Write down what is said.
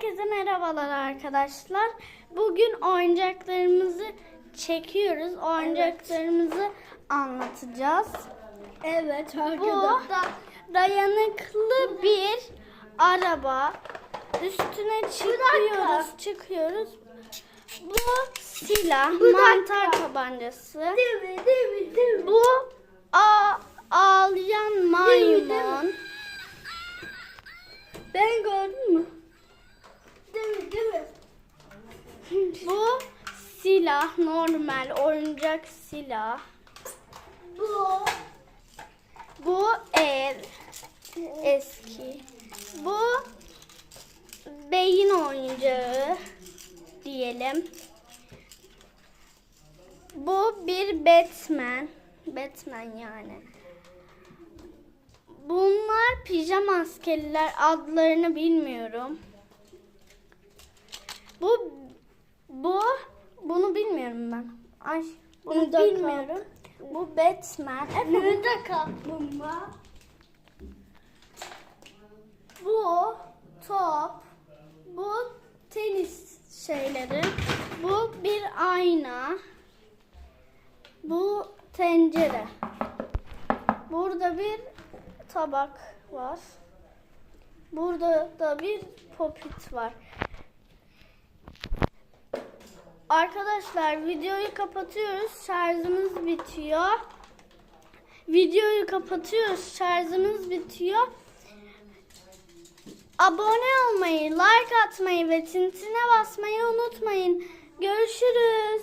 Herkese merhabalar arkadaşlar. Bugün oyuncaklarımızı çekiyoruz. Oyuncaklarımızı anlatacağız. Evet Bu arkadaşlar. dayanıklı bir araba. Üstüne çıkıyoruz, çıkıyoruz. Bu silah, mantar tabancası. Değil mi? Değil mi? Değil mi? Bu a ağlayan Değil mi, değil maymun. mi? Ben gördün mü? Değil mi? Değil mi? Bu silah normal oyuncak silah. Bu. Bu ev eski. Bu beyin oyuncağı diyelim. Bu bir Batman. Batman yani. Bunlar pijama askeriler adlarını bilmiyorum. Bu bu bunu bilmiyorum ben. Ay bunu Burada bilmiyorum. Bu Batman. Nerede kaplumbağa? Bu top. Bu tenis şeyleri. Bu bir ayna. Bu tencere. Burada bir tabak var. Burada da bir popit var. Arkadaşlar videoyu kapatıyoruz. Şarjımız bitiyor. Videoyu kapatıyoruz. Şarjımız bitiyor. Abone olmayı, like atmayı ve tintine basmayı unutmayın. Görüşürüz.